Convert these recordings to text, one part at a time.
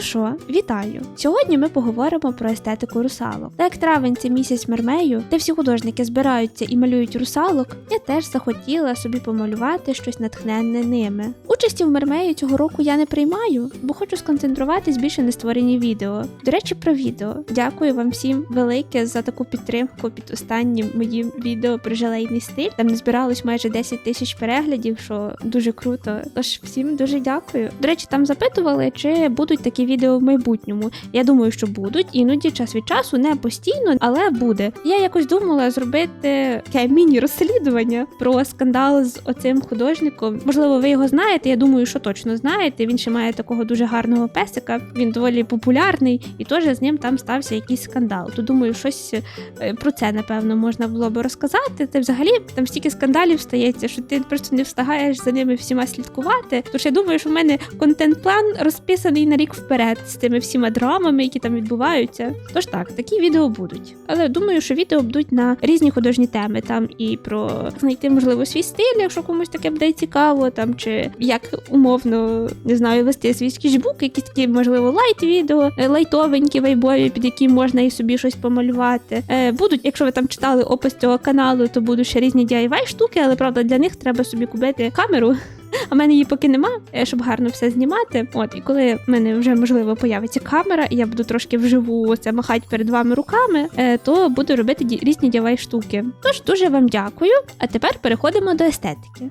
Ну що, вітаю! Сьогодні ми поговоримо про естетику русалок. Так як травень це місяць мермею, де всі художники збираються і малюють русалок, я теж захотіла собі помалювати щось натхненне ними. Участі в мермею цього року я не приймаю, бо хочу сконцентруватись більше на створенні відео. До речі, про відео. Дякую вам всім велике за таку підтримку під останнім моїм відео про желейний стиль. Там не збиралось майже 10 тисяч переглядів, що дуже круто. Тож всім дуже дякую. До речі, там запитували, чи будуть такі відео в майбутньому. Я думаю, що будуть, іноді час від часу, не постійно, але буде. Я якось думала зробити таке міні-розслідування про скандал з оцим художником. Можливо, ви його знаєте. Я думаю, що точно знаєте. Він ще має такого дуже гарного песика. Він доволі популярний, і теж з ним там стався якийсь скандал. То думаю, щось е, про це напевно можна було би розказати. Та взагалі там стільки скандалів стається, що ти просто не встигаєш за ними всіма слідкувати. Тож я думаю, що в мене контент-план розписаний на рік вперед з тими всіма драмами, які там відбуваються. Тож так, такі відео будуть. Але думаю, що відео будуть на різні художні теми. Там і про знайти можливо свій стиль, якщо комусь таке буде цікаво, там чи як умовно не знаю, вести свій скетчбук, якісь такі можливо лайт відео, е, лайтовенькі вайбові, під які можна і собі щось помалювати. Е, будуть, якщо ви там читали опис цього каналу, то будуть ще різні DIY штуки, але правда для них треба собі купити камеру. А в мене її поки нема, е, щоб гарно все знімати. От, і коли в мене вже можливо появиться камера, і я буду трошки вживу це махати перед вами руками, е, то буду робити різні дівай штуки. Тож дуже вам дякую. А тепер переходимо до естетики.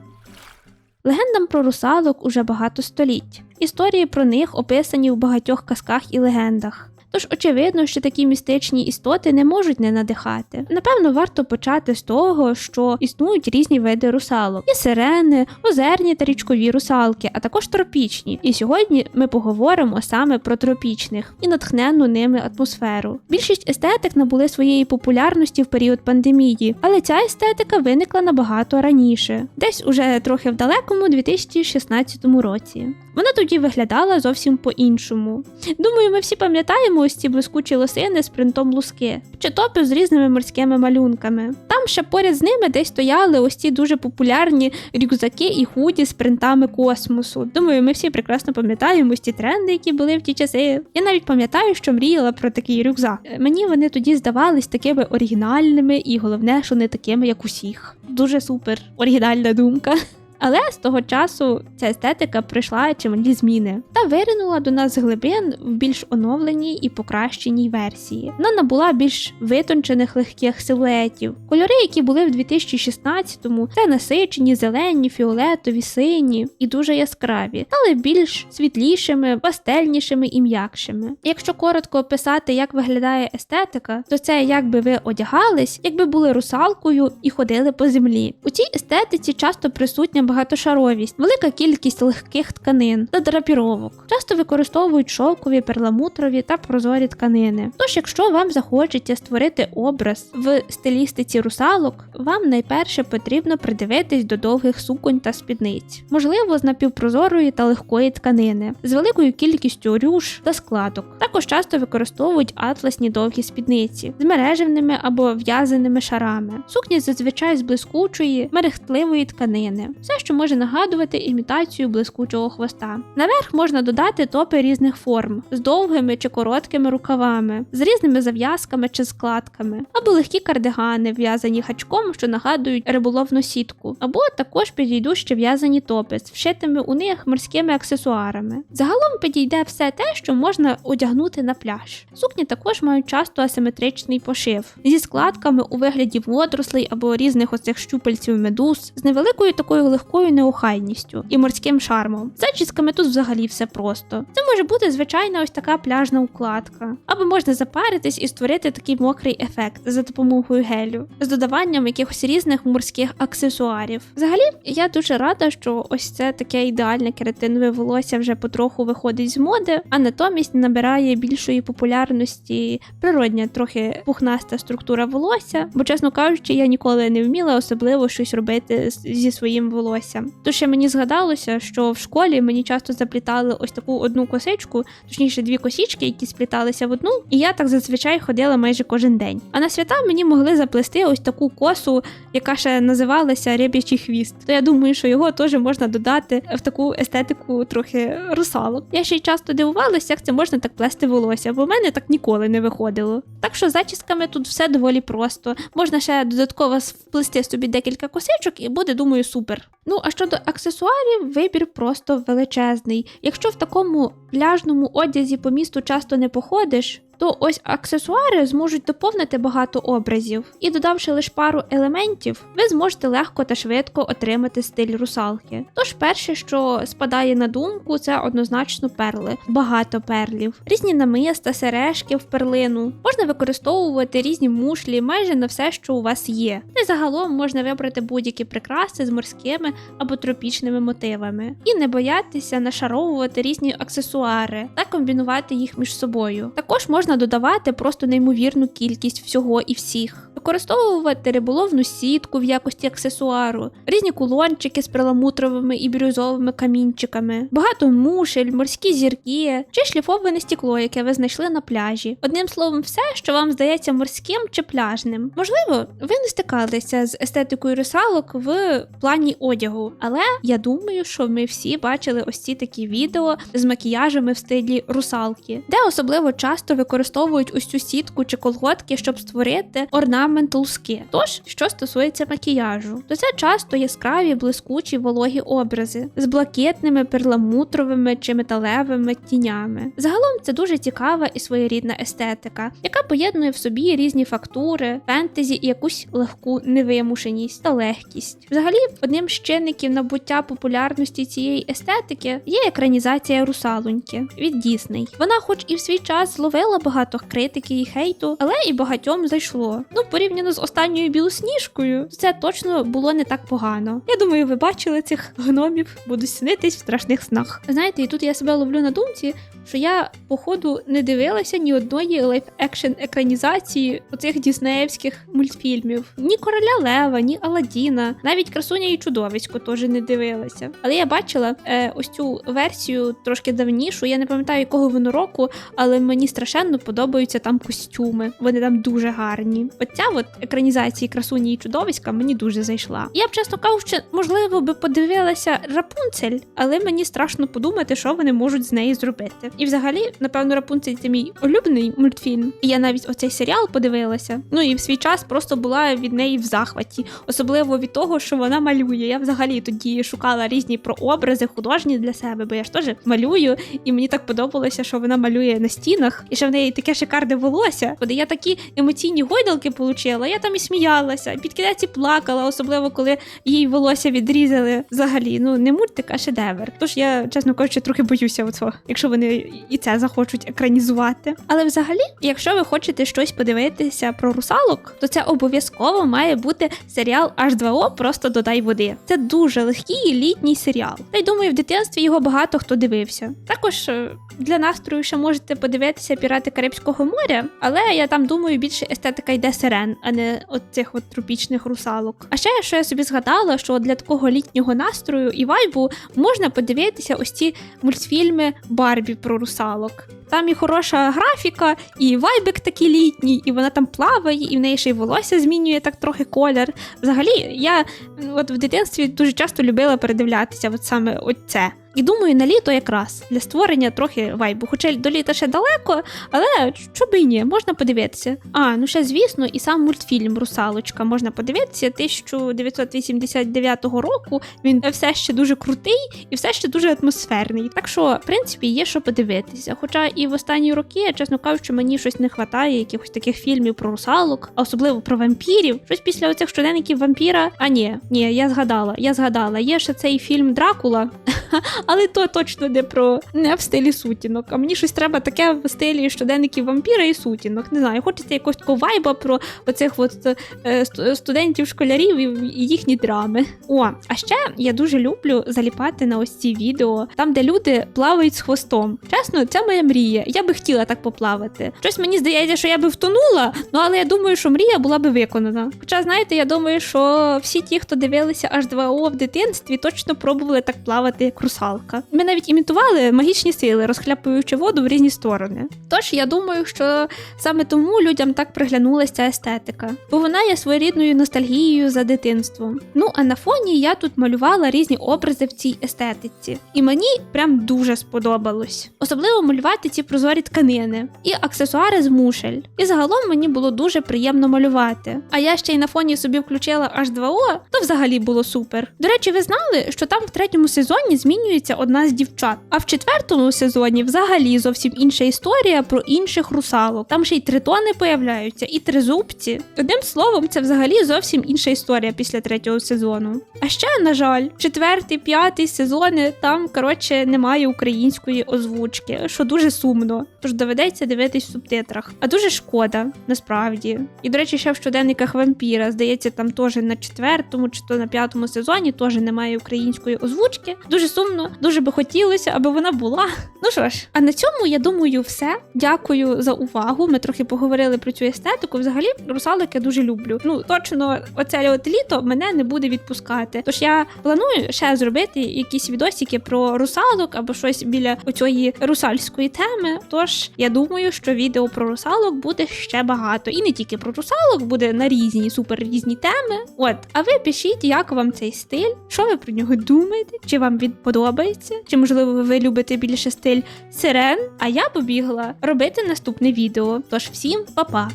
Легендам про русалок уже багато століть. Історії про них описані в багатьох казках і легендах. Тож очевидно, що такі містичні істоти не можуть не надихати. Напевно, варто почати з того, що існують різні види русалок: і сирени, озерні та річкові русалки, а також тропічні. І сьогодні ми поговоримо саме про тропічних і натхненну ними атмосферу. Більшість естетик набули своєї популярності в період пандемії, але ця естетика виникла набагато раніше, десь уже трохи в далекому 2016 році. Вона тоді виглядала зовсім по-іншому. Думаю, ми всі пам'ятаємо ось ці блискучі лосини з принтом луски, чи топи з різними морськими малюнками. Там ще поряд з ними десь стояли ось ці дуже популярні рюкзаки і худі з принтами космосу. Думаю, ми всі прекрасно пам'ятаємо ось ці тренди, які були в ті часи. Я навіть пам'ятаю, що мріяла про такий рюкзак. Е, Мені вони тоді здавались такими оригінальними, і головне, що не такими, як усіх. Дуже супер оригінальна думка. Але з того часу ця естетика прийшла чималі зміни та виринула до нас з глибин в більш оновленій і покращеній версії. Вона набула більш витончених легких силуетів. Кольори, які були в 2016-му, це насичені, зелені, фіолетові, сині і дуже яскраві, але більш світлішими, пастельнішими і м'якшими. Якщо коротко описати, як виглядає естетика, то це якби ви одягались, якби були русалкою і ходили по землі. У цій естетиці часто присутня багатошаровість, велика кількість легких тканин та драпіровок. Часто використовують шовкові, перламутрові та прозорі тканини. Тож, якщо вам захочеться створити образ в стилістиці русалок, вам найперше потрібно придивитись до довгих суконь та спідниць, можливо, з напівпрозорої та легкої тканини, з великою кількістю рюш та складок. Також часто використовують атласні довгі спідниці з мережевними або в'язаними шарами. Сукні зазвичай з блискучої, мерехтливої тканини, все, що може нагадувати імітацію блискучого хвоста. Наверх можна додати топи різних форм з довгими чи короткими рукавами, з різними зав'язками чи складками, або легкі кардигани, в'язані хачком, що нагадують риболовну сітку, або також підійдуть ще в'язані топи з вшитими у них морськими аксесуарами. Загалом підійде все те, що можна одягнути на пляж. Сукні також мають часто асиметричний пошив зі складками у вигляді водорослей або різних оцих щупальців медуз, з невеликою такою легкою неохайністю і морським шармом. З зачісками тут взагалі все просто. Це може бути звичайна ось така пляжна укладка, або можна запаритись і створити такий мокрий ефект за допомогою гелю з додаванням якихось різних морських аксесуарів. Взагалі, я дуже рада, що ось це таке ідеальне кератинове волосся вже потроху виходить з моди, а натомість набирає більшої популярності природня, трохи пухнаста структура волосся. Бо, чесно кажучи, я ніколи не вміла особливо щось робити зі своїм волоссям. Волосся. Тут ще мені згадалося, що в школі мені часто заплітали ось таку одну косичку, точніше дві косічки, які спліталися в одну, і я так зазвичай ходила майже кожен день. А на свята мені могли заплести ось таку косу, яка ще називалася ряб'ячий хвіст. То я думаю, що його теж можна додати в таку естетику трохи русалок. Я ще й часто дивувалася, як це можна так плести волосся, бо в мене так ніколи не виходило. Так що з зачісками тут все доволі просто. Можна ще додатково вплести собі декілька косичок і буде, думаю, супер. Ну а щодо аксесуарів, вибір просто величезний. Якщо в такому пляжному одязі по місту часто не походиш, то ось аксесуари зможуть доповнити багато образів, і додавши лише пару елементів, ви зможете легко та швидко отримати стиль русалки. Тож перше, що спадає на думку, це однозначно перли, багато перлів, різні намиста, сережки в перлину. Можна використовувати різні мушлі майже на все, що у вас є. Й загалом можна вибрати будь-які прикраси з морськими або тропічними мотивами, і не боятися нашаровувати різні аксесуари та комбінувати їх між собою. Також можна додавати просто неймовірну кількість всього і всіх. Використовувати риболовну сітку в якості аксесуару, різні кулончики з перламутровими і бірюзовими камінчиками, багато мушель, морські зірки чи шліфоване стекло, яке ви знайшли на пляжі. Одним словом, все, що вам здається морським чи пляжним. Можливо, ви не стикалися з естетикою русалок в плані одягу, але я думаю, що ми всі бачили ось ці такі відео з макіяжами в стилі русалки, де особливо часто використовують ось цю сітку чи колготки, щоб створити орнамент луски. Тож, що стосується макіяжу, то це часто яскраві, блискучі вологі образи з блакитними, перламутровими чи металевими тінями. Загалом це дуже цікава і своєрідна естетика, яка поєднує в собі різні фактури, фентезі і якусь легку невимушеність та легкість. Взагалі, одним з чинників набуття популярності цієї естетики є екранізація русалоньки від Дісней. Вона, хоч і в свій час зловила багато критики і хейту, але і багатьом зайшло. Ну, порівняно з останньою білосніжкою, це точно було не так погано. Я думаю, ви бачили цих гномів, будуть снитись в страшних снах. Знаєте, і тут я себе ловлю на думці, що я, походу, не дивилася ні одної лайф-екшн екранізації оцих діснеївських мультфільмів. Ні короля Лева, ні Аладдіна, навіть красуня і чудовисько теж не дивилася. Але я бачила е, ось цю версію трошки давнішу. Я не пам'ятаю, якого воно року, але мені страшенно подобаються там костюми. Вони там дуже гарні. Оця от екранізація красуні і чудовиська мені дуже зайшла. Я б чесно кажучи, можливо, би подивилася Рапунцель, але мені страшно подумати, що вони можуть з нею зробити. І взагалі, напевно, Рапунцель це мій улюблений мультфільм. І я навіть оцей серіал подивилася. Ну і в свій час просто була від неї в захваті, особливо від того, що вона малює. Я взагалі тоді шукала різні прообрази художні для себе, бо я ж теж малюю, і мені так подобалося, що вона малює на стінах, і що в неї таке шикарне волосся. Коли я такі емоційні гойдалки получила, я там і сміялася, під кінець і плакала, особливо коли їй волосся відрізали. Взагалі, ну не мультик, а шедевр. Тож я, чесно кажучи, трохи боюся оцього, якщо вони і це захочуть екранізувати. Але взагалі, якщо ви хочете щось подивитися про русалок, то це обов'язково має бути серіал H2O Просто додай води. Це дуже легкий літній серіал. Та й думаю, в дитинстві його багато хто дивився. Також е, для настрою ще можете подивитися пірати Карибського моря, але я там думаю, більше естетика йде сирен, а не от цих от тропічних русалок. А ще що я собі згадала, що для такого літнього настрою і вайбу можна подивитися ось ці мультфільми Барбі про русалок. Там і хороша графіка, і вайбик такий літній, і вона там плаває, і в неї ще й волосся змінює так трохи колір. Взагалі, я от в дитинстві дуже часто любила передивлятися от саме от це. І думаю, на літо якраз для створення трохи вайбу. Хоча до літа ще далеко, але що би й ні, можна подивитися. А, ну ще звісно, і сам мультфільм Русалочка можна подивитися 1989 року. Він все ще дуже крутий і все ще дуже атмосферний. Так що, в принципі, є що подивитися. Хоча і в останні роки, чесно кажучи, мені щось не вистачає якихось таких фільмів про русалок, а особливо про вампірів. Щось після оцих щоденників вампіра. А ні, ні, я згадала, я згадала. Є ще цей фільм Дракула. Але то точно не про не в стилі сутінок. А мені щось треба таке в стилі щоденників вампіра і сутінок. Не знаю, хочеться якогось такого вайба про оцих от е, студентів, школярів і, їхні драми. О, а ще я дуже люблю заліпати на ось ці відео, там, де люди плавають з хвостом. Чесно, це моя мрія. Я би хотіла так поплавати. Щось мені здається, що я би втонула, ну але я думаю, що мрія була би виконана. Хоча, знаєте, я думаю, що всі ті, хто дивилися H2O в дитинстві, точно пробували так плавати, як русалка. Ми навіть імітували магічні сили, розхляпуючи воду в різні сторони. Тож я думаю, що саме тому людям так приглянулася ця естетика, бо вона є своєрідною ностальгією за дитинством. Ну а на фоні я тут малювала різні образи в цій естетиці, і мені прям дуже сподобалось. Особливо малювати ці прозорі тканини і аксесуари з мушель. І загалом мені було дуже приємно малювати. А я ще й на фоні собі включила H2O, то взагалі було супер. До речі, ви знали, що там в третьому сезоні змінюється одна з дівчат, а в четвертому сезоні взагалі зовсім інша історія про інших русалок. Там ще й тритони появляються, і тризубці. Одним словом, це взагалі зовсім інша історія після третього сезону. А ще, на жаль, четвертий, п'ятий сезони там, коротше, немає української озвучки, що дуже сумно. Тож доведеться дивитись в субтитрах. А дуже шкода, насправді. І, до речі, ще в щоденниках вампіра, здається, там теж на четвертому чи то на п'ятому сезоні теж немає української озвучки. Дуже сумно, дуже би хотілося, аби вона була. Ну що ж, а на цьому я думаю, все. Дякую за увагу. Ми трохи поговорили про цю естетику. Взагалі, русалок я дуже люблю. Ну точно, оце от літо мене не буде відпускати. Тож я планую ще зробити якісь відосики про русалок або щось біля оцієї русальської теми. Тож я думаю, що відео про русалок буде ще багато. І не тільки про русалок, буде на різні супер різні теми. От, а ви пишіть, як вам цей стиль, що ви про нього думаєте, чи вам він подобається, чи можливо ви любите більше стиль сирен. А я побігла робити наступне відео. Тож всім па-па!